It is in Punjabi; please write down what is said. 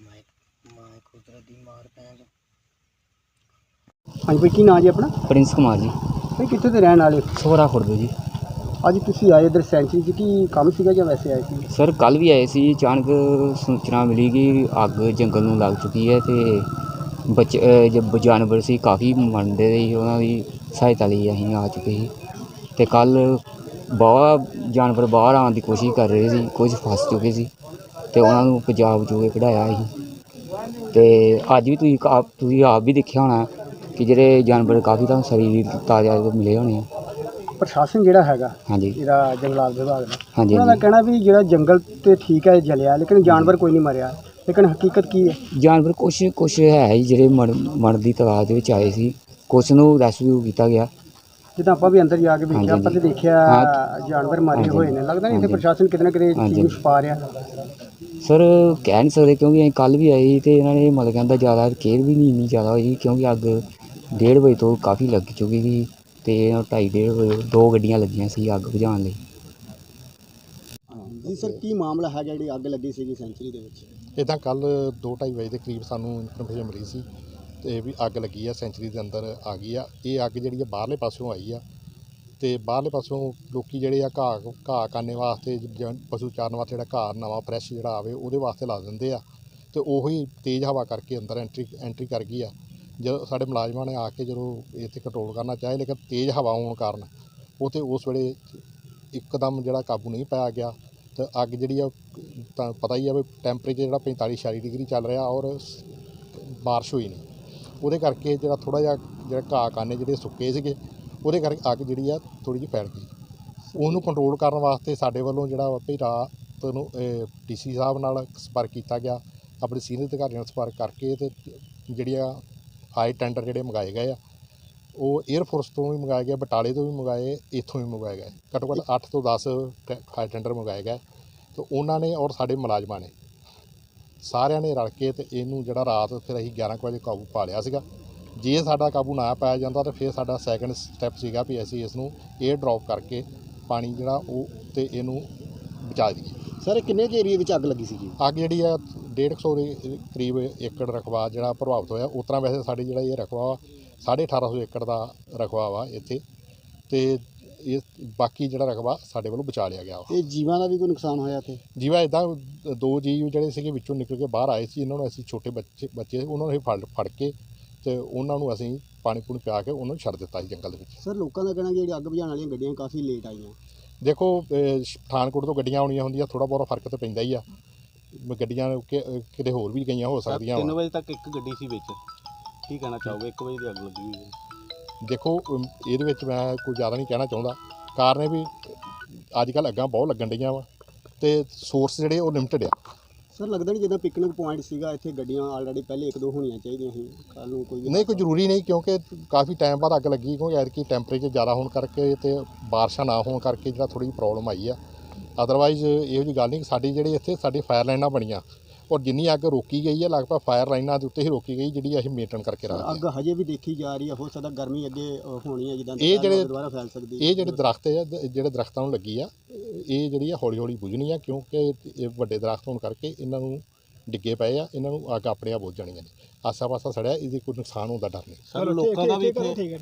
ਮਾਈ ਕੁਦਰਤ ਦੀ ਮਾਰ ਪੈਣ ਹਾਂਜੀ ਭਾਈ ਕੀ ਨਾਂ ਜੀ ਆਪਣਾ? ਪ੍ਰਿੰਸ ਕੁਮਾਰ ਜੀ। ਭਾਈ ਕਿੱਥੇ ਦੇ ਰਹਿਣ ਵਾਲੇ ਹੋ? ਸੋਹਰਾ ਖੁਰਦ ਜੀ। ਅੱਜ ਤੁਸੀਂ ਆਏ ਇਧਰ ਸੈਂਚਰੀ 'ਚ ਕੀ ਕੰਮ ਸੀਗਾ ਜਾਂ ਵੈਸੇ ਆਏ ਸੀ? ਸਰ ਕੱਲ ਵੀ ਆਏ ਸੀ ਅਚਾਨਕ ਸੂਚਨਾ ਮਿਲੀ ਕਿ ਅੱਗ ਜੰਗਲ ਨੂੰ ਲੱਗ ਚੁੱਕੀ ਹੈ ਤੇ ਬੱਚੇ ਅਹ ਜੋ ਜਾਨਵਰ ਸੀ ਕਾਫੀ ਮਰਦੇ ਸੀ ਉਹਨਾਂ ਦੀ। ਸਹਾਇਤਾ ਲਈ ਅਸੀਂ ਆ ਚੁੱਕੇ ਸੀ। ਤੇ ਕੱਲ ਬਹੁਤ ਜਾਨਵਰ ਬਾਹਰ ਆਉਣ ਦੀ ਕੋਸ਼ਿਸ਼ ਕਰ ਰਹੇ ਸੀ ਕੁਝ ਫਸ ਚੁੱਕੇ ਸੀ ਤੇ ਉਹਨਾਂ ਨੂੰ ਪੰਜਾਬ ਚੋਂ ਕਢਾਇਆ ਸੀ। ਤੇ ਅੱਜ ਵੀ ਤੁਸੀਂ ਆਪ ਤੁਸੀਂ ਆਪ ਵੀ ਦੇਖਿਆ ਹੋਣਾ ਕਿ ਜਿਹੜੇ ਜਾਨਵਰ ਕਾਫੀ ਤੁਹਾਨੂੰ ਸਰੀਰ ਤਾਜ਼ਾ ਮਿਲੇ ਹੋਣੇ ਆ। ਪ੍ਰਸ਼ਾਸਨ ਜਿਹੜਾ ਹੈਗਾ ਹਾਂਜੀ। ਇਹਦਾ ਜੰਗਲਾਤ ਵਿਭਾਗ ਦਾ ਹਾਂਜੀ ਉਹਨਾਂ ਦਾ ਕਹਿਣਾ ਵੀ ਜਿਹੜਾ ਜੰਗਲ ਤੇ ਠੀਕ ਹੈ ਜਲਿਆ ਲੇਕਿਨ ਜਾਨਵਰ ਕੋਈ ਨਹੀਂ ਮਰਿਆ। ਲੇਕਿਨ ਹਕੀਕਤ ਕੀ ਹੈ? ਜਾਨਵਰ ਕੁਛ ਕੁਛ ਹੈ ਜੀ ਜਿਹੜੇ ਮਰ ਮਰਨ ਦੀ ਤਾਦਾਦ ਦੇ ਵਿੱਚ ਆਏ ਸੀ। ਕੁਛ ਨੂੰ ਰੈਸਕਿਊ ਕੀਤਾ ਗਿਆ। ਜਿੱਦਾਂ ਆਪਾਂ ਵੀ ਅੰਦਰ ਜਾ ਕੇ ਵੇਖਿਆ ਆਪਾਂ ਤੇ ਦੇਖਿਆ। ਜਾਨਵਰ ਮਾਰੇ ਹੋਏ ਨੇ। ਲੱਗਦਾ ਨਹੀਂ ਇੱਥੇ। ਪ੍ਰਸ਼ਾਸਨ ਕਿਤੇ ਨਾ ਕਿਤੇ ਚੀਜ਼। ਨੂੰ ਛੁਪਾ ਰਿਹਾ। ਸਰ ਕਹਿ ਨਹੀਂ ਸਕਦੇ ਕਿਉਂਕਿ ਅਸੀਂ ਕੱਲ ਵੀ ਆਏ ਤੇ ਇਹਨਾਂ ਨੇ ਮਤਲਬ ਕਹਿੰਦਾ ਜ਼ਿਆਦਾ ਕੇਅਰ ਵੀ ਨਹੀਂ ਇੰਨੀ ਜ਼ਿਆਦਾ ਹੋਈ ਕਿਉਂਕਿ ਅੱਗ ਡੇਢ ਵਜੇ ਤੋਂ ਕਾਫੀ ਲੱਗ ਚੁੱਕੀ ਸੀ ਤੇ ਢਾਈ ਡੇਢ ਵਜੇ ਦੋ ਗੱਡੀਆਂ ਲੱਗੀਆਂ ਸੀ ਅੱਗ ਬੁਝਾਉਣ ਲਈ। ਜੀ ਸਰ ਕੀ ਮਾਮਲਾ ਹੈਗਾ ਜਿਹੜੀ ਅੱਗ ਲੱਗੀ ਸੀਗੀ ਸੈਂਚਰੀ ਦੇ ਵਿੱਚ? ਇੱਦਾਂ ਕੱਲ 2:30 ਵਜੇ ਦੇ ਕਰੀਬ ਸਾਨੂੰ ਇਨਫੋਰਮੇਸ਼ਨ ਮਿਲੀ ਸੀ। ਤੇ ਵੀ ਅੱਗ ਲੱਗੀ ਆ, ਸੈਂਚਰੀ ਦੇ ਅੰਦਰ ਆ ਗਈ ਆ। ਇਹ ਅੱਗ ਜਿਹੜੀ ਆ ਬਾਹਰਲੇ ਪਾਸਿਓਂ ਆਈ ਆ ਤੇ ਬਾਹਰਲੇ ਪਾਸਿਓਂ ਲੋਕੀ ਜਿਹੜੇ ਆ ਘਾਹ ਘਾਹ ਕਾਨੇ ਵਾਸਤੇ ਜ- ਪਸ਼ੂ ਚਾਰਨ ਵਾਸਤੇ ਜਿਹੜਾ ਘਾਹ ਨਵਾਂ ਫਰੈਸ਼ ਜਿਹੜਾ ਆਵੇ, ਉਹਦੇ ਵਾਸਤੇ ਲਾ ਦਿੰਦੇ ਆ। ਤੇ ਉਹੀ ਤੇਜ਼ ਹਵਾ ਕਰਕੇ ਅੰਦਰ ਐਂਟਰੀ ਐਂਟਰੀ ਕਰ ਗਈ ਆ। ਜਦੋਂ ਸਾਡੇ ਮੁਲਾਜ਼ਮਾਂ ਨੇ ਆ ਕੇ ਜਦੋਂ ਇੱਥੇ ਕੰਟਰੋਲ ਕਰਨਾ ਚਾਹੇ ਲੇਕਿਨ ਤੇਜ਼ ਹਵਾ ਹੋਣ ਕਾਰਨ ਉਹ ਤੇ ਉਸ ਵੇਲੇ ਇੱਕਦਮ ਜਿਹੜਾ ਕਾਬੂ ਨਹੀਂ ਪਾਇਆ ਗਿਆ। ਤੇ ਅੱਗ ਜਿਹੜੀ ਆ ਉਹ ਤਾਂ ਪਤਾ ਹੀ ਆ ਵੀ ਟੈਂਪਰੇਚਰ ਜਿਹੜਾ 45 46 ਡਿਗਰੀ ਚੱਲ ਰਿਹਾ ਔਰ ਸ- ਬਾਰਿਸ਼ ਹੋਈ ਨਹੀਂ। ਉਹਦੇ ਕਰਕੇ ਜਿਹੜਾ ਥੋੜਾ ਜਿਹਾ ਜਿਹੜਾ ਘਾਹ ਕਾਨੇ ਜਿਹੜੇ ਸੁੱਕੇ ਸੀਗੇ, ਉਹਦੇ ਕਰਕੇ ਅੱਗ ਜਿਹੜੀ ਆ ਥੋੜੀ ਜਿਹੀ ਫੈਲ ਗਈ। ਉਹਨੂੰ ਕੰਟਰੋਲ ਕਰਨ ਵਾਸਤੇ ਸਾਡੇ ਵੱਲੋਂ ਜਿਹੜਾ ਵਾ ਵੀ ਰਾਤ ਨੂੰ ਡੀਸੀ ਸਾਹਿਬ ਨਾਲ ਸੰਪਰਕ ਕੀਤਾ ਗਿਆ। ਆਪਣੇ ਸੀਨੀਅਰ ਅਧਿਕਾਰੀਆਂ ਨਾਲ ਸੰਪਰਕ ਕਰਕੇ ਤੇ ਜਿਹੜੀਆਂ ਹਾਈ ਟੈਂਡਰ ਜਿਹੜੇ ਮੰਗਾਏ ਗਏ ਆ, ਉਹ 에ਅਰਫੋਰਸ ਤੋਂ ਵੀ ਮੰਗਾਏ ਗਏ, ਬਟਾਲੇ ਤੋਂ ਵੀ ਮੰਗਾਏ, ਇੱਥੋਂ ਵੀ ਮੰਗਾਏ ਗਏ। ਘੱਟੋ ਘੱਟ 8 ਤੋਂ 10 ਹਾਈ ਟੈਂਡਰ ਮੰਗਾਏ ਗਏ। ਤੇ ਉਹਨਾਂ ਨੇ ਔਰ ਸਾਡੇ ਮੁਲਾਜ਼ਮਾਂ ਨੇ ਸਾਰਿਆਂ ਨੇ ਰਲ ਕੇ ਤੇ ਇਹਨੂੰ ਜਿਹੜਾ ਰਾਤ ਫਿਰ ਅਸੀਂ 11 ਕੁ ਵਜੇ ਕਾਬੂ ਪਾ ਲਿਆ ਸੀਗਾ। ਜੇ ਸਾਡਾ ਕਾਬੂ ਨਾ ਪਾਇਆ ਜਾਂਦਾ ਤਾਂ ਫਿਰ ਸਾਡਾ ਸੈਕੰਡ ਸਟੈਪ ਸੀਗਾ ਵੀ ਅਸੀਂ ਇਸ ਨੂੰ 에ਅਰ ਡ੍ਰੌਪ ਕਰਕੇ ਪਾਣੀ ਜਿਹੜਾ ਉਹ ਤੇ ਇਹਨੂੰ ਬਚਾ ਦਈਏ। ਸਰ ਕਿੰਨੇ ਕੁ ਏਰੀਆ ਵਿੱਚ ਅੱਗ ਲੱਗੀ ਸੀਗੀ? ਅੱਗ ਜਿਹੜੀ ਆ 150 ਦੇ ਕਰੀਬ ਏਕੜ ਰਕਬਾ ਜਿਹੜਾ ਪ੍ਰਭਾਵਿਤ ਹੋਇਆ। ਉਸ ਤਰ੍ਹਾਂ ਵੈਸੇ ਸਾਡੇ ਜਿਹੜਾ ਇਹ ਰਕਬਾ ਵਾ 1850 ਏਕੜ ਦਾ ਰਕਬਾ ਵਾ ਇੱਥੇ। ਤੇ ਇਹ ਬਾਕੀ ਜਿਹੜਾ ਰਕਬਾ ਸਾਡੇ ਵੱਲੋਂ ਬਚਾ ਲਿਆ ਗਿਆ ਤੇ ਜੀਵਾਂ ਦਾ ਵੀ ਕੋਈ ਨੁਕਸਾਨ ਹੋਇਆ ਇੱਥੇ? ਜੀਵਾ ਇਦਾਂ ਦੋ ਜੀਵ ਜਿਹੜੇ ਸੀਗੇ ਵਿੱਚੋਂ ਨਿਕਲ ਕੇ ਬਾਹਰ ਆਏ ਸੀ ਇਹਨਾਂ ਨੂੰ ਅਸੀਂ ਛੋਟੇ ਬੱਚੇ ਬੱਚੇ ਉਹਨਾਂ ਨੂੰ ਅਸੀਂ ਫੜ ਫੜ ਕੇ ਤੇ ਉਹਨਾਂ ਨੂੰ ਅਸੀਂ ਪਾਣੀ ਪੂਣੀ ਪਿਆ ਕੇ ਉਹਨਾਂ ਨੂੰ ਛੱਡ ਦਿੱਤਾ ਸੀ ਜੰਗਲ ਦੇ ਵਿੱਚ। ਸਰ ਲੋਕਾਂ ਦਾ ਕਹਿਣਾ ਕਿ ਜਿਹੜੀ ਅੱਗ ਬੁਝਾਉਣ ਵਾਲੀਆਂ ਗੱਡੀਆਂ ਕਾਫੀ ਲੇਟ ਆਈਆਂ। ਦੇਖੋ ਪਠਾਨਕੋਟ ਤੋਂ ਗੱਡੀਆਂ ਆਉਣੀਆਂ ਹੁੰਦੀਆਂ ਥੋੜਾ ਬਹੁਤਾ ਫ਼ਰਕ ਤਾਂ ਪੈਂਦਾ ਹੀ ਆ। ਗੱਡੀਆਂ ਕਿਤੇ ਹੋਰ ਵੀ ਗਈਆਂ ਹੋ ਸਕਦੀਆਂ ਵਾ। 3 ਵਜੇ ਤੱਕ ਇੱਕ ਗੱਡੀ ਸੀ ਵਿੱਚ। ਕੀ ਕਹਿਣਾ ਚਾਹੋਗੇ? 1 ਵਜੇ ਦੀ ਅੱਗ ਲੱਗੀ ਹੋਈ ਹੈ। ਦੇਖੋ ਇਹਦੇ ਵਿੱਚ ਮੈਂ ਕੋਈ ਜ਼ਿਆਦਾ ਨਹੀਂ ਕਹਿਣਾ ਚਾਹੁੰਦਾ। ਕਾਰਨ ਇਹ ਵੀ ਅੱਜ ਕੱਲ ਅੱਗਾਂ ਬਹੁਤ ਲੱਗਣ ਡੀਆਂ ਵਾ ਤੇ ਸੋਰਸ ਜਿਹੜੇ ਉਹ ਲਿਮਟਿਡ ਆ। ਸਰ ਲੱਗਦਾ ਨਹੀਂ ਜਿੱਦਾਂ ਪਿਕਨਿਕ ਪੁਆਇੰਟ ਸੀਗਾ ਇੱਥੇ ਗੱਡੀਆਂ ਆਲਰੇਡੀ ਪਹਿਲੇ ਇੱਕ ਦੋ ਹੋਣੀਆਂ ਚਾਹੀਦੀਆਂ ਸੀ। ਕੱਲ ਨੂੰ ਕੋਈ ਨਹੀਂ ਕੋਈ ਜ਼ਰੂਰੀ ਨਹੀਂ ਕਿਉਂਕਿ ਕਾਫੀ ਟਾਈਮ ਬਾਅਦ ਅੱਗ ਲੱਗੀ ਕਿਉਂਕਿ ਐਤਕੀ ਟੈਂਪਰੇਚਰ ਜ਼ਿਆਦਾ ਹੋਣ ਕਰਕੇ ਤੇ ਬਾਰਿਸ਼ਾਂ ਨਾ ਹੋਣ ਕਰਕੇ ਜਿਹੜਾ ਥੋੜੀ ਪ੍ਰੋਬਲਮ ਆਈ ਆ। ਅਦਰਵਾਈਜ਼ ਇਹੋ ਜੀ ਗੱਲ ਨਹੀਂ ਸਾਡੀ ਜਿਹੜੀ ਇੱਥੇ ਸਾਡੀ ਫਾਇਰ ਲਾਈਨਾਂ ਬਣੀਆਂ ਔਰ ਜਿੰਨੀ ਅੱਗ ਰੋਕੀ ਗਈ ਹੈ ਲਗਭਗ ਫਾਇਰ ਲਾਈਨਾਂ ਦੇ ਉੱਤੇ ਹੀ ਰੋਕੀ ਗਈ ਜਿਹੜੀ ਅਸੀਂ ਮੇਨਟੇਨ ਕਰਕੇ ਰੱਖਦੇ ਅੱਗ ਹਜੇ ਵੀ ਦੇਖੀ ਜਾ ਰਹੀ ਹੈ ਹੋ ਸਕਦਾ ਗਰਮੀ ਅੱਗੇ ਅ, ਹੋਣੀ ਹੈ ਜਿੱਦਾਂ ਇਹ ਦੁਪਹਿਰ ਨੂੰ ਜਿਹੜੇ- ਦੁਬਾਰਾ ਫੈਲ ਸਕਦੀ ਇਹ ਜਿਹੜੇ ਦਰਖਤ ਆ ਦ- ਜਿਹੜੇ ਦਰਖਤਾਂ ਨੂੰ ਲੱਗੀ ਆ ਇਹ ਜਿਹੜੀ ਆ ਹੌਲੀ ਹੌਲੀ ਬੁਝਣੀ ਆ ਕਿਉਂਕਿ ਇਹ ਵੱਡੇ ਦਰਖਤ ਹੋਣ ਕਰਕੇ ਇਹਨਾਂ ਨੂੰ ਡਿੱਗੇ ਪਏ ਆ ਇਹਨਾਂ ਨੂੰ ਅੱਗ ਆਪਣੇ ਆਪ ਬੁਝ ਜਾਣੀਆਂ ਨੇ ਆਸਾ ਪਾਸਾ ਸੜਿਆ ਇਹਦੀ ਕੋਈ ਨੁਕਸਾਨ ਹੋਣ ਦਾ ਡਰ ਨਹੀਂ। ਸਰ ਲੋਕਾਂ ਦਾ ਵੀ ਇੱਥੇ